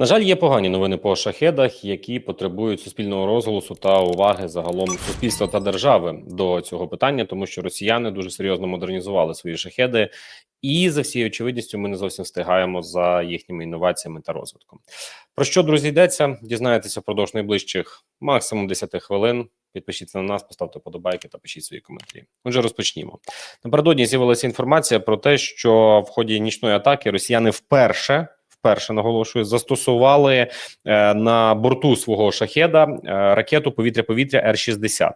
На жаль, є погані новини по шахедах, які потребують суспільного розголосу та уваги загалом суспільства та держави до цього питання, тому що росіяни дуже серйозно модернізували свої шахеди, і за всією очевидністю ми не зовсім встигаємо за їхніми інноваціями та розвитком. Про що друзі йдеться? Дізнаєтеся впродовж найближчих максимум 10 хвилин. Підпишіться на нас, поставте подобайки та пишіть свої коментарі. Отже, розпочнімо. Напередодні з'явилася інформація про те, що в ході нічної атаки росіяни вперше. Вперше наголошую, застосували е, на борту свого шахеда е, ракету повітря-повітря Р-60.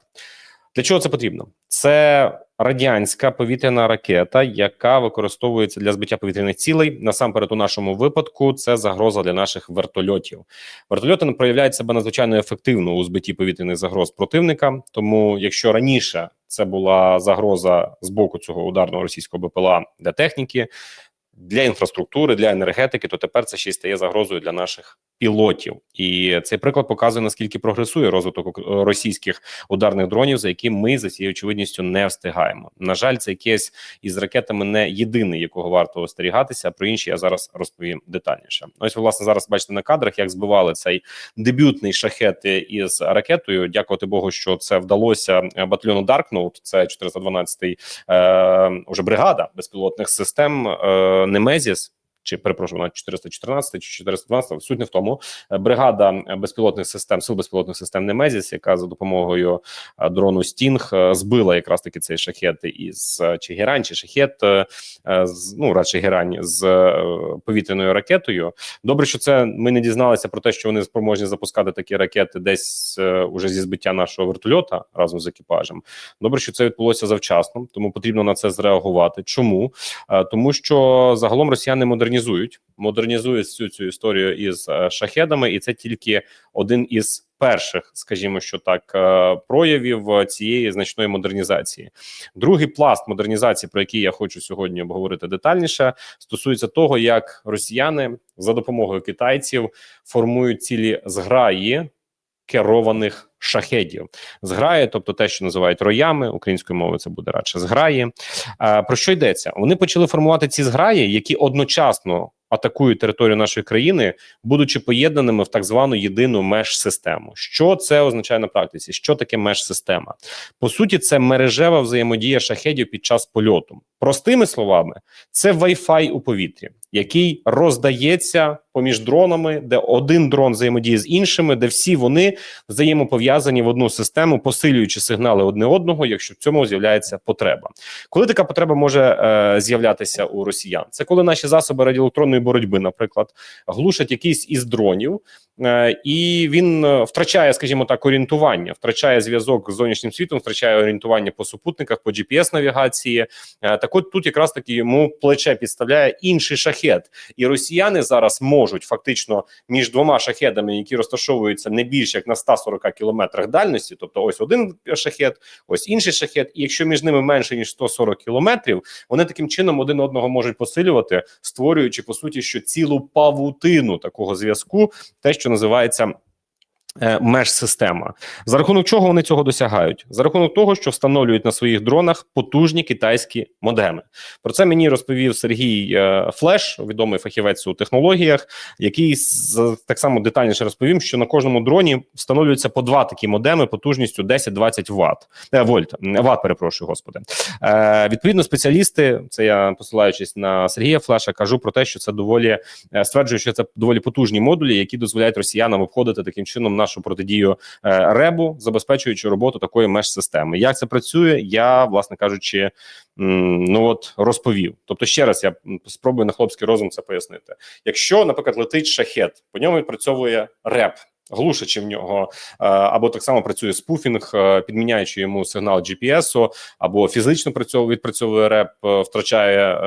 Для чого це потрібно? Це радянська повітряна ракета, яка використовується для збиття повітряних цілей. Насамперед, у нашому випадку, це загроза для наших вертольотів. Вертольоти проявляють себе надзвичайно ефективно у збитті повітряних загроз противника. Тому, якщо раніше це була загроза з боку цього ударного російського БПЛА для техніки, для інфраструктури, для енергетики, то тепер це ще й стає загрозою для наших пілотів. І цей приклад показує наскільки прогресує розвиток російських ударних дронів, за які ми за цією очевидністю не встигаємо. На жаль, цей кейс із ракетами не єдиний, якого варто остерігатися. Про інші я зараз розповім детальніше. Ось власне зараз бачите на кадрах, як збивали цей дебютний шахет із ракетою. Дякувати Богу, що це вдалося батальйону Даркноут. Це 412-й е, уже бригада безпілотних систем е, Немезіс чи перепрошую на 414 чи 412, суть не в тому. Е, Бригада безпілотних систем, сил безпілотних систем Немезіс, яка за допомогою е, дрону Стінг е, збила якраз таки цей шахет із Чигірань чи шахет з ну радше Герань з повітряною ракетою. Добре, що це ми не дізналися про те, що вони спроможні запускати такі ракети десь уже зі збиття нашого вертольота разом з екіпажем. Добре, що це відбулося завчасно, тому потрібно на це зреагувати. Чому тому, що загалом росіяни модернізують модернізують, модернізують всю цю історію із е, шахедами, і це тільки один із перших, скажімо, що так, е, проявів цієї значної модернізації. Другий пласт модернізації, про який я хочу сьогодні обговорити детальніше, стосується того, як росіяни за допомогою китайців формують цілі зграї керованих шахедів. Зграї, тобто те, що називають роями українською мовою, це буде радше зграї. А, Про що йдеться? Вони почали формувати ці зграї, які одночасно атакують територію нашої країни, будучи поєднаними в так звану єдину меж-систему. Що це означає на практиці? Що таке меж-система? По суті, це мережева взаємодія шахедів під час польоту. Простими словами, це Wi-Fi у повітрі, який роздається поміж дронами, де один дрон взаємодіє з іншими, де всі вони взаємопов'язані в одну систему, посилюючи сигнали одне одного, якщо в цьому з'являється потреба. Коли така потреба може е, з'являтися у росіян, це коли наші засоби радіоелектронної боротьби, наприклад, глушать якийсь із дронів, і він е, втрачає, скажімо так, орієнтування, втрачає зв'язок з зовнішнім світом, втрачає орієнтування по супутниках, по gps навігації. Е, так от тут якраз таки йому плече підставляє інший шахет, і росіяни зараз можуть фактично між двома шахедами, які розташовуються не більше як на 140 кілометрах дальності, тобто ось один шахет, ось інший шахет. І якщо між ними менше ніж 140 кілометрів, вони таким чином один одного можуть посилювати, створюючи по суті, що цілу павутину такого зв'язку, те, що називається. Е, меж-система. За рахунок чого вони цього досягають? За рахунок того, що встановлюють на своїх дронах потужні китайські модеми. Про це мені розповів Сергій е, Флеш, відомий фахівець у технологіях, який так само детальніше розповім, що на кожному дроні встановлюються по два такі модеми потужністю 10-20 Вт. Е, вольт. Ват, перепрошую, господи. Відповідно, спеціалісти, це я посилаючись на Сергія Флеша, кажу про те, що це доволі стверджую, що це доволі потужні модулі, які дозволяють росіянам обходити таким чином нашу протидію е, ребу, забезпечуючи роботу такої меж-системи. Як це працює, я власне кажучи, ну от розповів. Тобто, ще раз я спробую на хлопський розум це пояснити. Якщо, наприклад, летить шахет, по ньому відпрацьовує реп. Глушачи в нього, е, або так само працює спуфінг, е, підміняючи йому сигнал GPS, або фізично працьовує відпрацьовує реп, втрачає,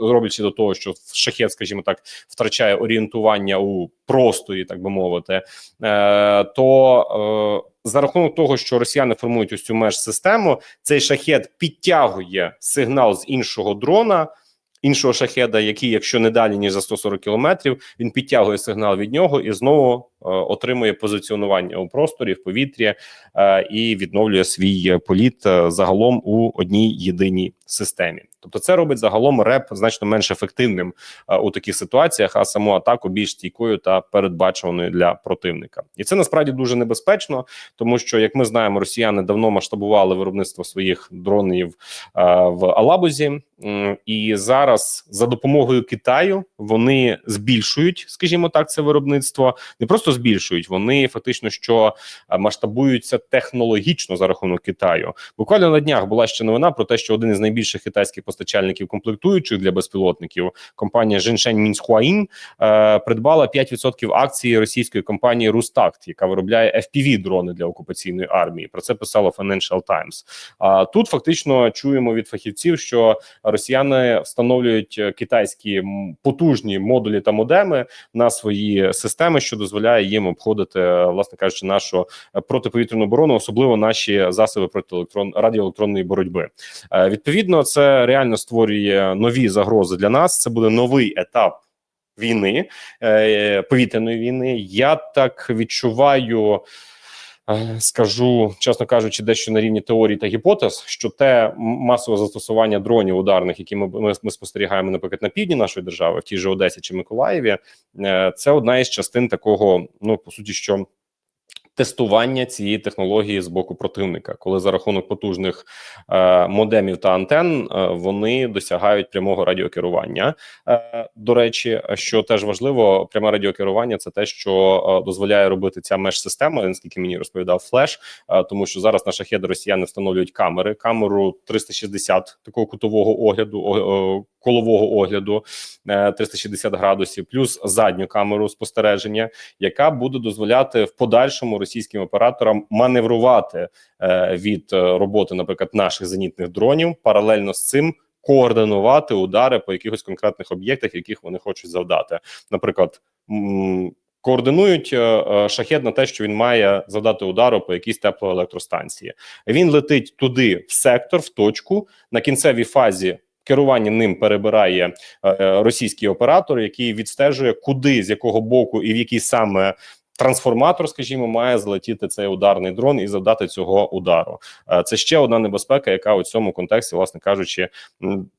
роблячи до того, що шахет, скажімо так, втрачає орієнтування у просторі, так би мовити, е, то за рахунок того, що росіяни формують ось цю меж систему, цей шахет підтягує сигнал з іншого дрона іншого шахеда, який, якщо не далі ніж за 140 кілометрів, він підтягує сигнал від нього і знову отримує позиціонування у просторі в повітрі е, і відновлює свій політ е, загалом у одній єдиній системі. Тобто, це робить загалом реп значно менш ефективним е, у таких ситуаціях, а саму атаку більш стійкою та передбачуваною для противника. І це насправді дуже небезпечно, тому що, як ми знаємо, росіяни давно масштабували виробництво своїх дронів е, в Алабузі, і зараз за допомогою Китаю вони збільшують, скажімо так, це виробництво не просто збільшують, вони фактично що е, масштабуються технологічно за рахунок Китаю. Буквально на днях була ще новина про те, що один із найбільших китайських постачальників комплектуючих для безпілотників, компанія Minhuain, е, придбала 5% акцій російської компанії Рустакт, яка виробляє FPV дрони для окупаційної армії. Про це писало Financial Times. А тут фактично чуємо від фахівців, що росіяни встановлюють е, китайські потужні модулі та модеми на свої системи, що дозволяє їм обходити, е, власне кажучи, нашу е, протиповітряну оборону, особливо наші засоби проти електрон радіоелектронної боротьби. Е, Відповідно, це реально створює нові загрози для нас. Це буде новий етап. Війни повітряної війни, я так відчуваю, скажу чесно кажучи, дещо на рівні теорії та гіпотез, що те масове застосування дронів ударних, які ми, ми, ми спостерігаємо, наприклад, на півдні нашої держави, в тій же Одесі чи Миколаєві, е, це одна із частин такого, ну по суті, що тестування цієї технології з боку противника, коли за рахунок потужних е, модемів та антен е, вони досягають прямого радіокерування. Е, до речі, що теж важливо, пряме радіокерування це те, що е, дозволяє робити ця меж-система, наскільки мені розповідав Флеш, е, тому що зараз на шахеди росіяни встановлюють камери, камеру 360 такого кутового огляду, о, о, колового огляду е, 360 градусів, плюс задню камеру спостереження, яка буде дозволяти в подальшому російським операторам маневрувати е, від е, роботи, наприклад, наших зенітних дронів, паралельно з цим координувати удари по якихось конкретних об'єктах, яких вони хочуть завдати. Наприклад, координують е, е, шахет на те, що він має завдати удару по якійсь теплоелектростанції. Він летить туди, в сектор, в точку на кінцевій фазі. Керування ним перебирає е, російський оператор, який відстежує, куди з якого боку і в який саме трансформатор, скажімо, має злетіти цей ударний дрон і завдати цього удару. Е, Це ще одна небезпека, яка у цьому контексті, власне кажучи,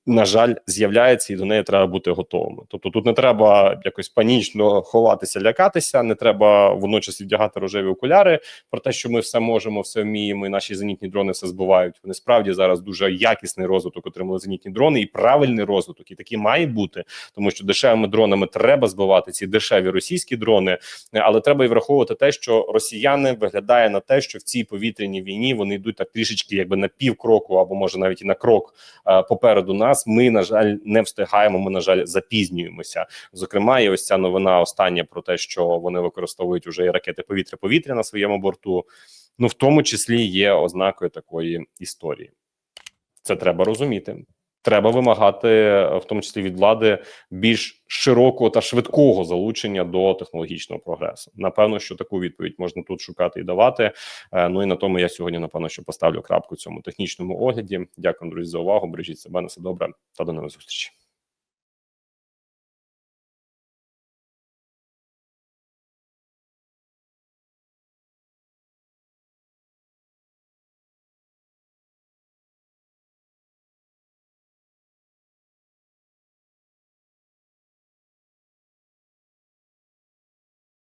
на жаль, з'являється, і до неї треба бути готовими. Тобто, тут не треба якось панічно ховатися, лякатися, не треба водночас вдягати рожеві окуляри про те, що ми все можемо, все вміємо, і наші зенітні дрони все збивають. Вони справді зараз дуже якісний розвиток отримали зенітні дрони і правильний розвиток, і такий має бути, тому що дешевими дронами треба збивати ці дешеві російські дрони, але треба і враховувати те, що росіяни виглядає на те, що в цій повітряній війні вони йдуть так трішечки, якби на пів кроку, або може навіть і на крок е, попереду нас. Ми на жаль не встигаємо. Ми на жаль запізнюємося. Зокрема, і ось ця новина остання про те, що вони використовують уже і ракети повітря-повітря на своєму борту. Ну в тому числі є ознакою такої історії. Це треба розуміти. Треба вимагати, в тому числі від влади, більш широкого та швидкого залучення до технологічного прогресу. Напевно, що таку відповідь можна тут шукати і давати. Е, Ну і на тому я сьогодні напевно що поставлю крапку цьому технічному огляді. Дякую, друзі, за увагу. Бережіть себе на все добре та до нових зустрічей.